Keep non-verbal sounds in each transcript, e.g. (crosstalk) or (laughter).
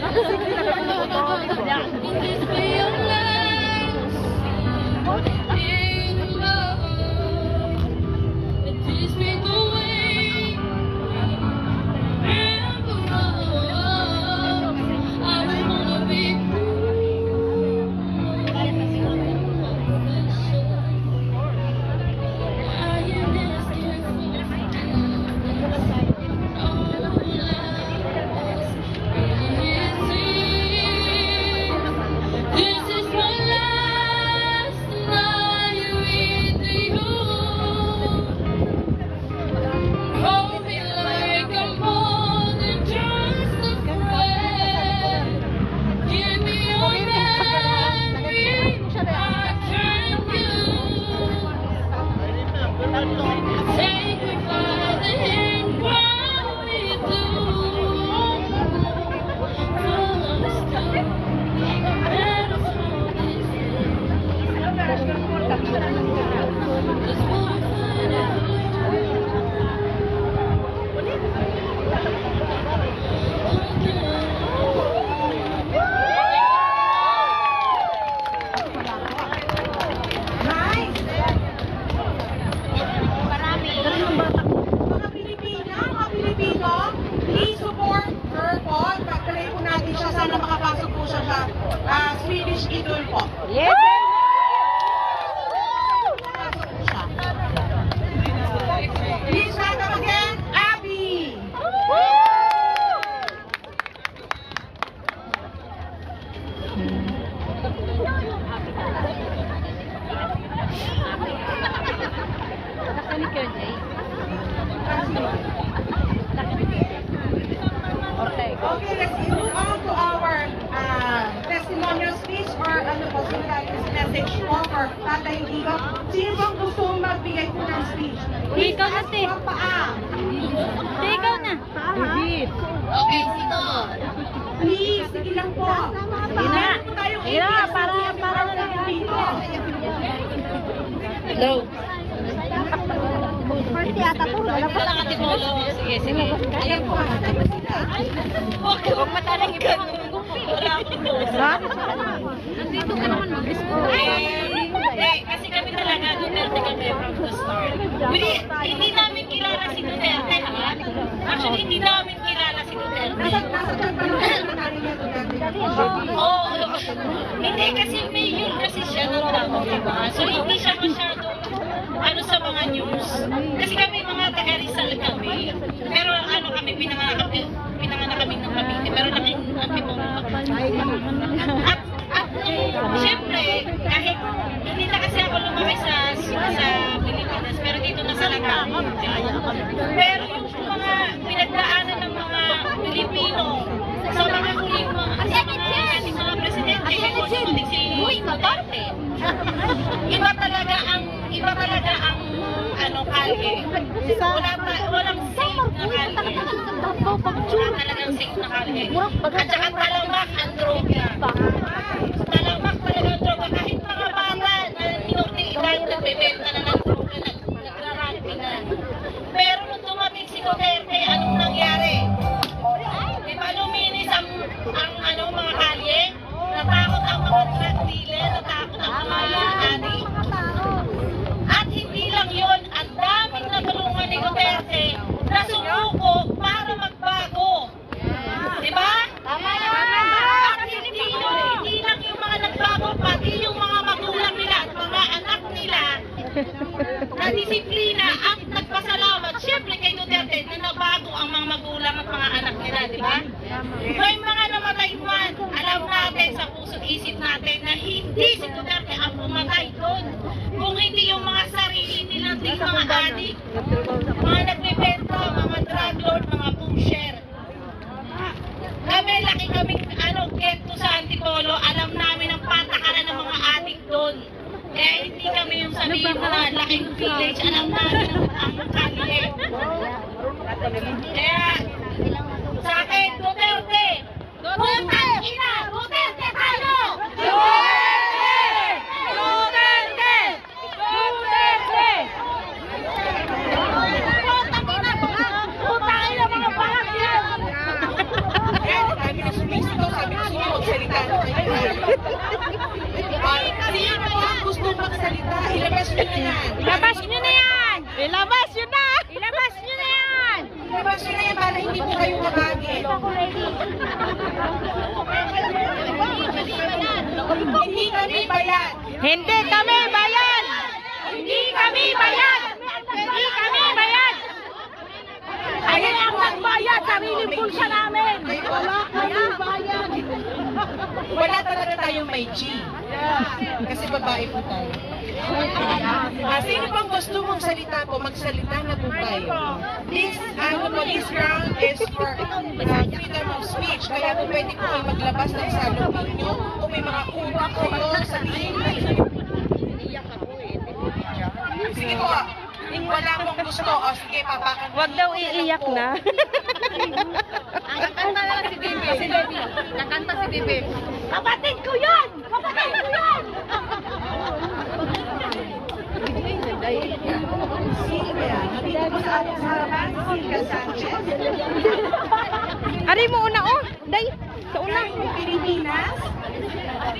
本当に。Na, ABS para- para na lang. dito. Hello. First yata po. Wala pa. Sige, sige. Ayan po. Huwag ka magmatalang iba. Wala Ha? Nandito ka naman mag-discover. Eh, kasi kami talaga, Duterte kami from the start. Hindi namin kilala si Duterte, ha? Actually, hindi namin kilala si Duterte. Nasa, nasa dyan pa lang po natin yan, Duterte. Hindi kasi may yun kasi siya ng tao, diba? So, hindi siya masyadong ano sa mga news. Kasi kami mga taga Rizal kami. Pero ano kami, pinanganak pinanganak kami ng Cavite. Pero laki ang tipong At, at syempre, kahit hindi na kasi ako lumaki sa, sa Pilipinas, pero dito na sa. Pero yung mga pinagdaanan ng mga Pilipino sa mga, Duterte. (laughs) Iba talaga ang, iba talaga ang, ano, kalye. Wala pa, walang safe na kalye. Wala talagang safe na kalye. At saka talamak ang droga. Talamak talaga ang droga. Kahit mga bata na minor de edad, nagbebenta na ng droga, nag- nagrarugby na. Pero nung dumating si Duterte, anong nangyari? Di ba luminis ang, ang ano, mga kalye? Natakot ang mga drug dealer, natakot ang mga adik. At hindi lang yon, ang daming natulungan ni Duterte na sumuko para magbago. Di ba? Tama At hindi yun, hindi lang yung mga nagbago, pati yung mga magulang nila at mga anak nila na disiplina at nagpasalamat. Siyempre kay Duterte na nabago ang mga magulang at mga anak nila, di ba? May mga namatay man, alam natin sa puso't isip natin na hindi si Duterte ang pumatay doon. Kung hindi yung mga ding mga adik, mga nagbebenta, mga drug lord, mga pusher. Kami, laki kaming ano, get to sa Antipolo, alam namin ang patakaran ng mga adik doon. Kaya hindi kami yung sabihin mo na laking village, alam namin ang, ang kalye. Kaya, sa akin, Duterte! Duterte! Ina! Duterte tayo! Duterte! Duterte! Duterte! Putang ina, mga putang ina, mga bahat yan! Yan, dami na sumisigaw, sabi ko sige, magsalita na kayo. Ah, Sino po ang gusto magsalita? Ilabas nyo na yan. Ilabas nyo na! Ilabas nyo na! Yan! Ilabas nyo na yan para hindi po kayo mabagi. Hindi kami bayan. Hindi kami bayan! Hindi kami bayan! Hindi kami bayan! Ayan ang magbayad, sariling pulsa namin! Wala talaga tayong may G. Kasi babae po tayo. Ah, sino pang gusto mong salita po? Magsalita na po tayo. This, ano this ground is for uh, freedom of speech. Kaya po pwede po kayo maglabas ng salupin nyo. Kung may mga utak kayo, sabihin mo. Sige po, ah. wala pong gusto. O sige, papakan. Wag daw iiyak na. Ang kanta lang si David sabi. Kapatid ko yun! Kapatid ko yun! Ari mo una oh, day sa una. Pilipinas.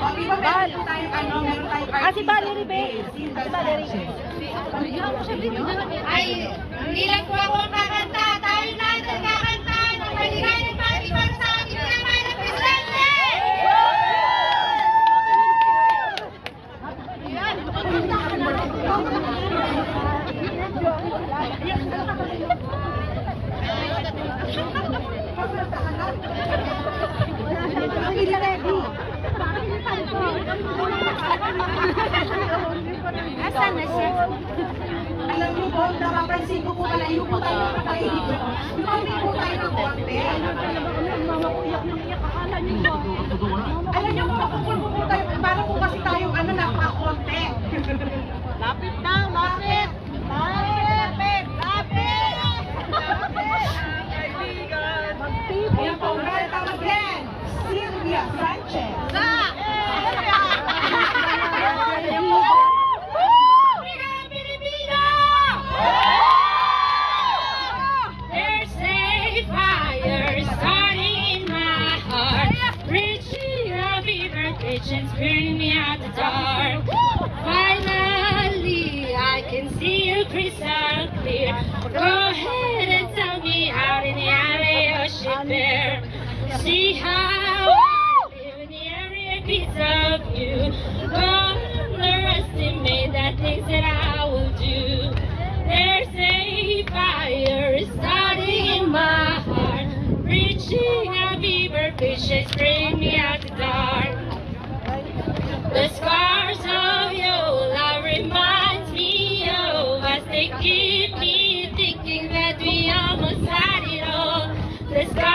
O di ba meron ano, meron tayong si Valerie ba? Si Valerie. Ay, hindi lang po ako kakanta. your crystal clear. Go ahead and tell me out in the alley or ship there. See how I live in the area piece of you. Don't underestimate that things that I will do. There's a fire starting in my heart, reaching a fever pitch, spring. Let's go.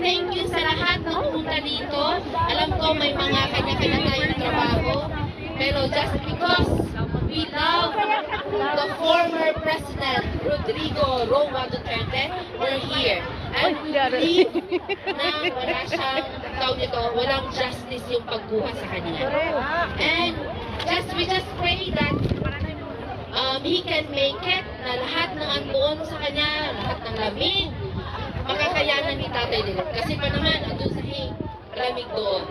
Thank you sa lahat na pumunta dito. Alam ko may mga kanya-kanya tayong trabaho. Pero just because we love the former President Rodrigo Roa Duterte, we're here. And we believe na wala siyang, tawag nito, walang justice yung pagkuha sa kanya. And just we just pray that um, he can make it na lahat ng andoon sa kanya, lahat ng lamig, makakayanan ni Tatay Dilip. Kasi pa naman, andun sa hing, lamig doon.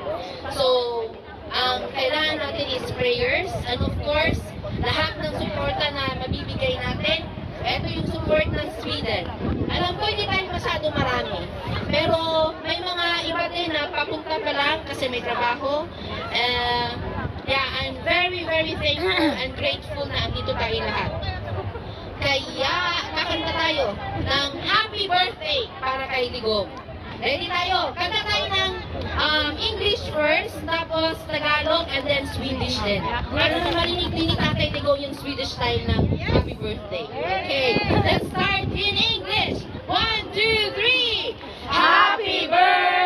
So, ang kailangan natin is prayers and of course, lahat ng suporta na mabibigay natin, ito yung support ng Sweden. Alam ko hindi tayo masyado marami, pero may mga iba din na papunta pa lang kasi may trabaho. Uh, yeah, I'm very, very thankful and grateful na andito tayo lahat. Kaya, kakanta tayo ng happy birthday para kay Ligong. Ready tayo? Kanta tayo ng um, English first, tapos Tagalog, and then Swedish din. Para na marinig din ni Tatay Ligong yung Swedish style ng happy birthday. Okay, let's start in English. One, two, three. Happy birthday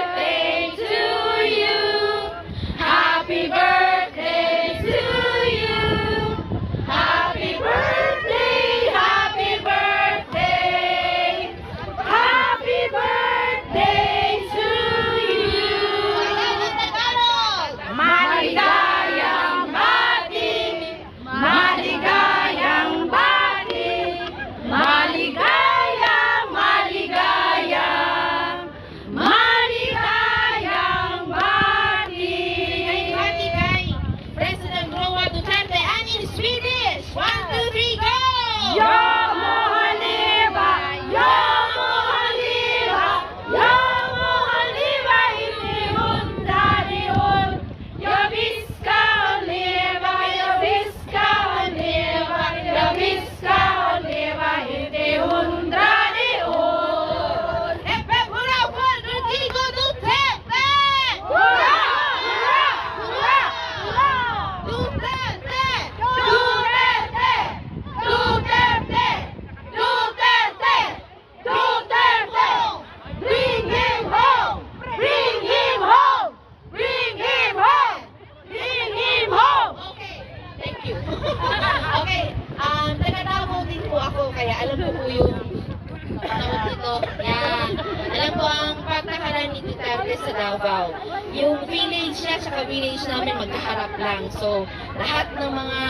Duterte sa Davao. Yung village niya, tsaka village namin magkaharap lang. So, lahat ng mga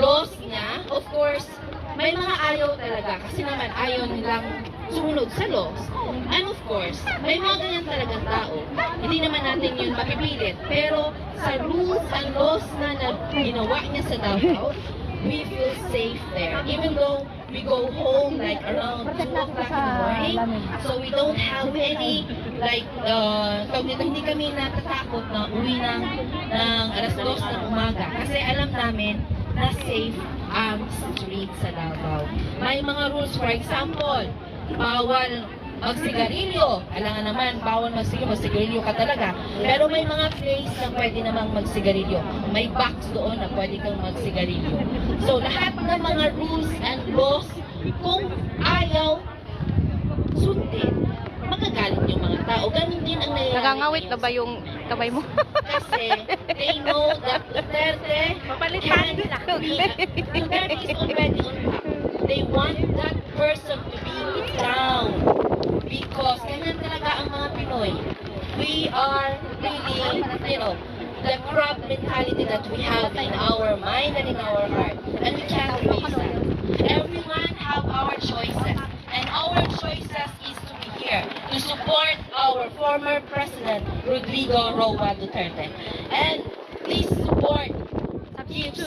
laws niya, of course, may mga ayaw talaga. Kasi naman, ayaw nilang sumunod sa laws. And of course, may mga ganyan talagang tao. Hindi naman natin yun mapipilit. Pero sa rules and laws na ginawa niya sa Davao, we feel safe there. Even though we go home like around 2 o'clock in the morning, so we don't have any, like, uh, tawag nito, hindi kami natatakot na uwi ng, ng alas 2 ng umaga. Kasi alam namin na safe ang street sa Davao. May mga rules, for example, bawal magsigarilyo. Alangan naman, bawal magsigarilyo, magsigarilyo ka talaga. Pero may mga place na pwede namang magsigarilyo. May box doon na pwede kang magsigarilyo. So, lahat ng mga rules and laws, kung ayaw sundin, magagalit yung mga tao. Ganun din ang nangyayari. Nagangawit na ba yung kamay mo? kasi (laughs) they